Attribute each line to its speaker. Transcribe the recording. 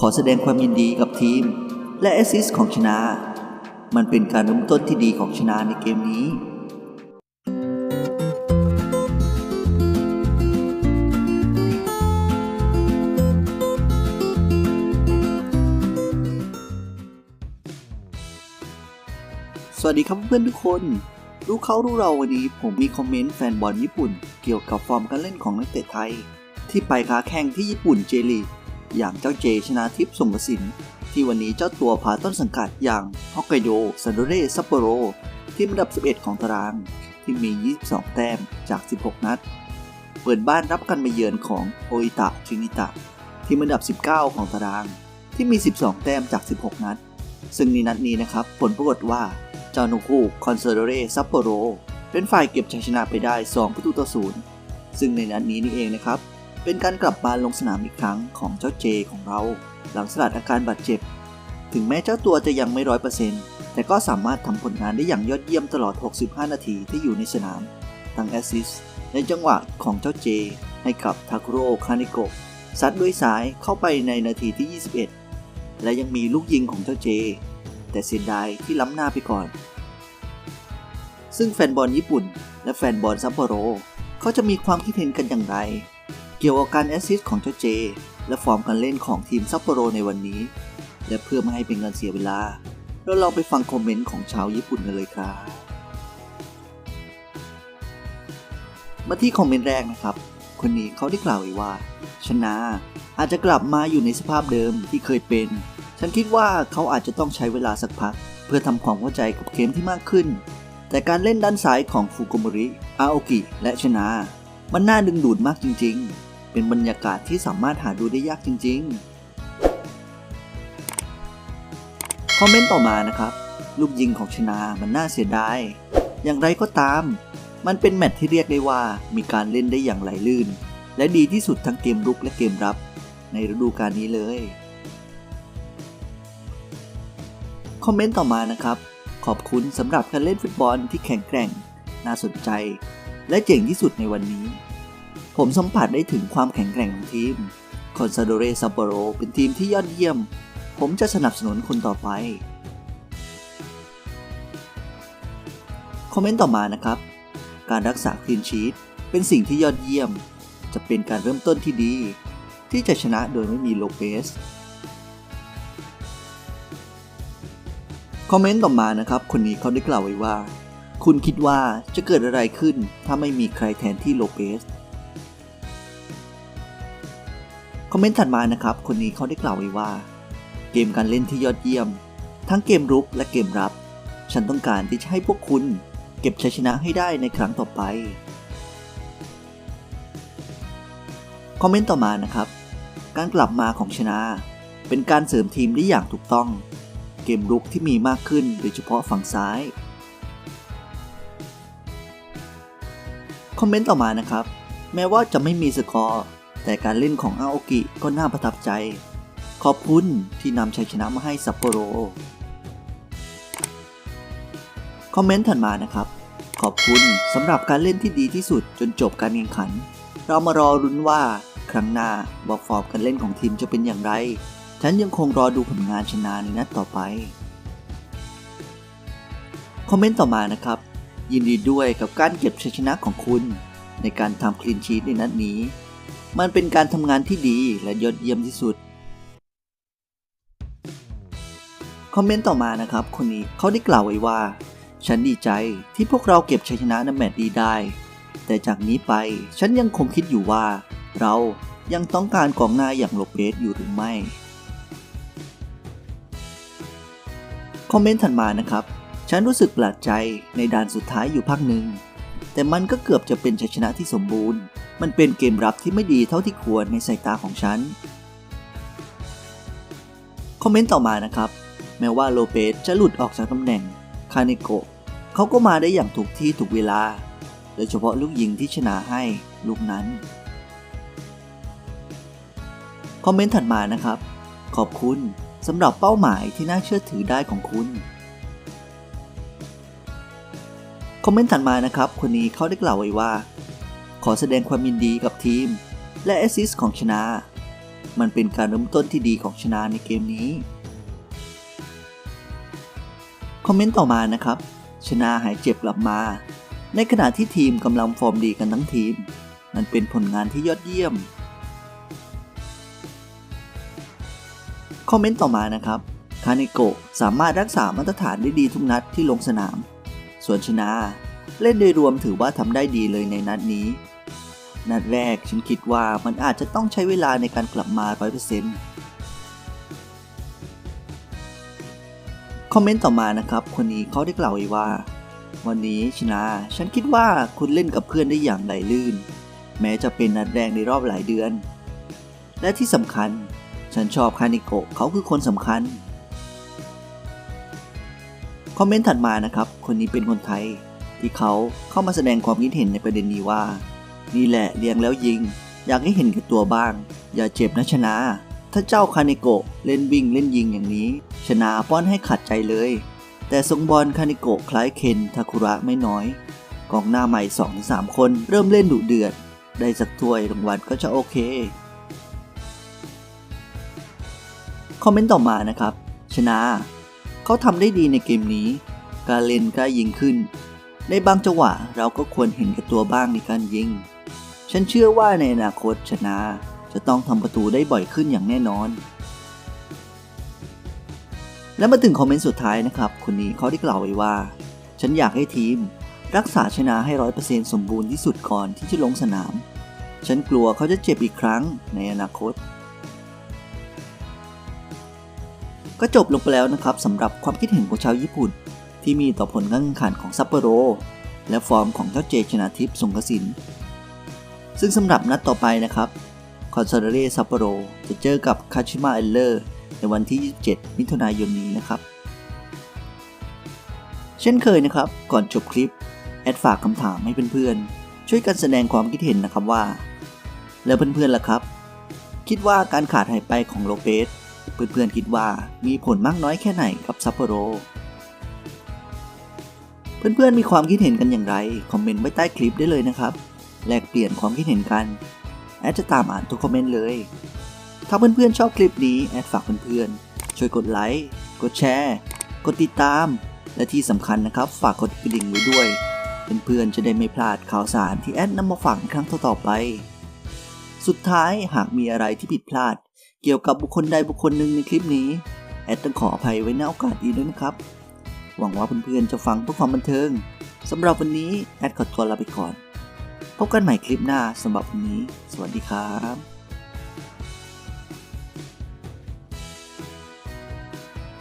Speaker 1: ขอแสดงความยินดีกับทีม และแอสซิสของชนะ มันเป็นการเริ่มต้นที่ดีของชนะในเกมนี้สวัสดีครับเพื่อนทุกคน รู้เขารู้เราวันนี้ผมมีคอมเมนต์แฟนบอลญี่ปุ่น เกี่ยวกับฟอร์มการเล่นของนักเตะไทย ที่ไปค้าแข่งที่ญี่ปุ่นเจลี อย่างเจ้าเจชนาทิพย์สงกระสิน ที่วันนี้เจ้าตัวพาต้นสังกัดอย่างฮอกไกโดซันโดเรซัปโปโรที่อันดับ 11 ของตาราง ที่มี 22 แต้มจาก 16 นัด เปิดบ้านรับกันมาเยือนของโออิตะทรินิตะ ที่อันดับ 19 ของตาราง ที่มี 12 แต้มจาก 16 นัด ซึ่งในนัดนี้นะครับ ผลปรากฏว่าเจ้านุคูคอนเซอร์เรซัปโปโรเป็นฝ่ายเก็บชัยชนะไปได้ 2 ประตูต่อศูนย์ซึ่งในนัดนี้นี่เองนะครับ เป็นการกลับมาลงสนามอีกครั้งของเจ้าเจของเรา หลังสลัดอาการบาดเจ็บ ถึงแม้เจ้าตัวจะยังไม่ร้อยเปอร์เซ็นต์แต่ก็สามารถทำผลงานได้อย่างยอดเยี่ยมตลอด 65 นาทีที่อยู่ในสนามทั้งแอสซิสในจังหวะของเจ้าเจ ให้กับทาคุโร่คานิโกะซัดด้วยซ้ายเข้าไปในนาทีที่ 21 และยังมีลูกยิงของเจ้าเจ แต่เสียดายที่ล้ำหน้าไปก่อน ซึ่งแฟนบอลญี่ปุ่น และแฟนบอลซัปโปโรเขาจะมีความคิดเห็นกันอย่างไร กี่ยวกับการแอสซิสต์ของเจ้าเจ และฟอร์มการเล่นของทีมซัปโปโรในวันนี้ และเพื่อไม่ให้เป็นการเสียเวลา เราลองไปฟังคอมเมนต์ของชาวญี่ปุ่นกันเลยครับ มาที่คอมเมนต์แรกนะครับ คนนี้เขาได้กล่าวไว้ว่า ชนะอาจจะกลับมาอยู่ในสภาพเดิมที่เคยเป็น ฉันคิดว่าเขาอาจจะต้องใช้เวลาสักพัก เพื่อทำความเข้าใจกับเกมที่มากขึ้น แต่การเล่นด้านซ้ายของฟุกุมริ อาโอกิ และชนะมันน่าดึงดูดมากจริงๆ เป็นบรรยากาศที่สามารถหาดูได้ยากจริงๆ คอมเมนต์ต่อมานะครับ ลูกยิงของชนะมันน่าเสียดาย อย่างไรก็ตาม มันเป็นแมตช์ที่เรียกได้ว่ามีการเล่นได้อย่างไหลลื่น และดีที่สุดทั้งเกมรุกและเกมรับ ในฤดูกาลนี้เลย คอมเมนต์ต่อมานะครับ ขอบคุณสำหรับการเล่นฟุตบอลที่แข็งแกร่ง น่าสนใจ และเจ๋งที่สุดในวันนี้ ผมสัมผัสได้ถึงความแข็งแกร่งของทีมคอนซาโดเรซัปโปโรเป็นทีมที่ยอดเยี่ยม ผมจะสนับสนุนคนต่อไป คอมเมนต์ต่อมานะครับ การรักษาคลีนชีตเป็นสิ่งที่ยอดเยี่ยม จะเป็นการเริ่มต้นที่ดี ที่จะชนะโดยไม่มีโลเปสคอมเมนต์ต่อมานะครับ คนนี้เขาได้กล่าวไว้ว่า คุณคิดว่าจะเกิดอะไรขึ้นถ้าไม่มีใครแทนที่โลเปส คอมเมนต์ถัดมานะครับ คนนี้เขาได้กล่าวไว้ว่า เกมการเล่นที่ยอดเยี่ยม ทั้งเกมรุกและเกมรับ ฉันต้องการที่จะให้พวกคุณ เก็บชัยชนะให้ได้ในครั้งต่อไป คอมเมนต์ต่อมานะครับ การกลับมาของชนะ เป็นการเสริมทีมได้อย่างถูกต้อง เกมรุกที่มีมากขึ้นโดยเฉพาะฝั่งซ้าย คอมเมนต์ต่อมานะครับ แม้ว่าจะไม่มีสกอร์ แต่การเล่นของอาโอกิก็น่าประทับใจ ขอบคุณที่นำชัยชนะมาให้ซัปโปโร คอมเมนต์ถัดมานะครับ ขอบคุณสำหรับการเล่นที่ดีที่สุดจนจบการแข่งขัน เรามารอรุ้นว่าครั้งหน้าว่าฟอร์มการเล่นของทีมจะเป็นอย่างไร ฉันยังคงรอดูผลงานชนะในนัดต่อไป คอมเมนต์ต่อมานะครับ ยินดีด้วยกับการเก็บชัยชนะของคุณ ในการทำคลีนชีตในนัดนี้ มันเป็นการทำงานที่ดีและยอดเยี่ยมที่สุด คอมเมนต์ต่อมานะครับ คนนี้เขาได้กล่าวไว้ว่า ฉันดีใจที่พวกเราเก็บชัยชนะในแมตช์นี้ได้ แต่จากนี้ไปฉันยังคงคิดอยู่ว่า เรายังต้องการกองหน้าอย่างโลเปสอยู่หรือไม่ คอมเมนต์ถัดมานะครับ ฉันรู้สึกประหลาดใจในด่านสุดท้ายอยู่พักหนึ่ง แต่มันก็เกือบจะเป็นชัยชนะที่สมบูรณ์ มันเป็นเกมรับที่ไม่ดีเท่าที่ควรในสายตาของฉัน คอมเมนต์ต่อมานะครับ แม้ว่าโลเปสจะหลุดออกจากตำแหน่งคาเนโกะเขาก็มาได้อย่างถูกที่ถูกเวลา โดยเฉพาะลูกยิงที่ชนะให้ลูกนั้น คอมเมนต์ถัดมานะครับ ขอบคุณสำหรับเป้าหมายที่น่าเชื่อถือได้ของคุณคอมเมนต์ถัดมานะครับ คนนี้เขาได้กล่าวไว้ว่า ขอแสดงความยินดีกับทีม และแอสซิสของชนะ มันเป็นการเริ่มต้นที่ดีของชนะในเกมนี้ คอมเมนต์ต่อมานะครับ ชนะหายเจ็บกลับมา ในขณะที่ทีมกำลังฟอร์มดีกันทั้งทีม มันเป็นผลงานที่ยอดเยี่ยม คอมเมนต์ต่อมานะครับคาเนโกสามารถรักษามาตรฐานได้ดีทุกนัดที่ลงสนาม ส่วนชนะ เล่นโดยรวมถือว่าทำได้ดีเลยในนัดนี้ นัดแรกฉันคิดว่ามันอาจจะต้องใช้เวลาในการกลับมา 100%คอมเมนต์ต่อมานะครับ คนนี้เขาได้กล่าวไว้ว่า วันนี้ชนะ ฉันคิดว่าคุณเล่นกับเพื่อนได้อย่างไหลลื่น แม้จะเป็นนัดแรกในรอบหลายเดือน และที่สำคัญ ฉันชอบคานิโกะเขาคือคนสำคัญคอมเมนต์ถัดมานะครับ คนนี้เป็นคนไทย ที่เขาเข้ามาแสดงความคิดเห็นในประเด็นนี้ว่า นี่แหละเลี้ยงแล้วยิง อยากให้เห็นแก่ตัวบ้าง อย่าเจ็บนะชนะ ถ้าเจ้าคาเนโกะเล่นวิ่งเล่นยิงอย่างนี้ ชนะป้อนให้ขัดใจเลย แต่ทรงบอลคาเนโกะคล้ายเคนทาคุระไม่น้อย กองหน้าใหม่2-3 คนเริ่มเล่นดุเดือด ได้สักถ้วยรางวัลก็จะโอเค คอมเมนต์ต่อมานะครับ ชนะ เขาทำได้ดีในเกมนี้การเล่นก็ยิงขึ้น ในบางจังหวะเราก็ควรเห็นแก่ตัวบ้างในการยิง ฉันเชื่อว่าในอนาคตชนะ จะต้องทำประตูได้บ่อยขึ้นอย่างแน่นอน และมาถึงคอมเมนต์สุดท้ายนะครับ คนนี้เขาได้กล่าวไว้ว่า ฉันอยากให้ทีม รักษาชนะให้ร้อยเปอร์เซ็นต์สมบูรณ์ที่สุดก่อนที่จะลงสนาม ฉันกลัวเขาจะเจ็บอีกครั้งในอนาคต ก็จบลงไปแล้วนะครับสำหรับความคิดเห็นของชาวญี่ปุ่น ที่มีต่อผลการแข่งขันของซัปโปโร และฟอร์มของเจ้าเจชนาทิพย์สงกสิน ซึ่งสำหรับนัดต่อไปนะครับคอนซาเดเรซัปโปโรจะเจอกับคาชิมาเอลเลอร์ในวันที่ 27 มิถุนายนนี้นะครับ เช่นเคยนะครับ ก่อนจบคลิป แอดฝากคำถามให้เพื่อนๆ ช่วยกันแสดงความคิดเห็นนะครับว่า แล้วเพื่อนๆล่ะครับ คิดว่าการขาดหายไปของโลเปสเพื่อนๆคิดว่ามีผลมากน้อยแค่ไหนกับซัปโปโร เพื่อนๆมีความคิดเห็นกันอย่างไร คอมเมนต์ไว้ใต้คลิปได้เลยนะครับ แลกเปลี่ยนความคิดเห็นกัน แอดจะตามอ่านทุกคอมเมนต์เลย ถ้าเพื่อนๆชอบคลิปนี้ แอดฝากเพื่อนๆ ช่วยกดไลค์ กดแชร์ กดติดตาม และที่สำคัญนะครับ ฝากกดกระดิ่งไว้ด้วย เพื่อนๆจะได้ไม่พลาดข่าวสารที่แอดนำมาฝากครั้งต่อๆไป สุดท้ายหากมีอะไรที่ผิดพลาด เกี่ยวกับบุคคลใดบุคคลหนึ่งในคลิปนี้ แอดต้องขออภัยไว้ในโอกาสนี้ด้วยนะครับหวังว่าเพื่อนๆจะฟังเพื่อความบันเทิง สำหรับวันนี้ แอดขอตัวลาไปก่อน พบกันใหม่คลิปหน้าสำหรับวันนี้ สวัสดีครับ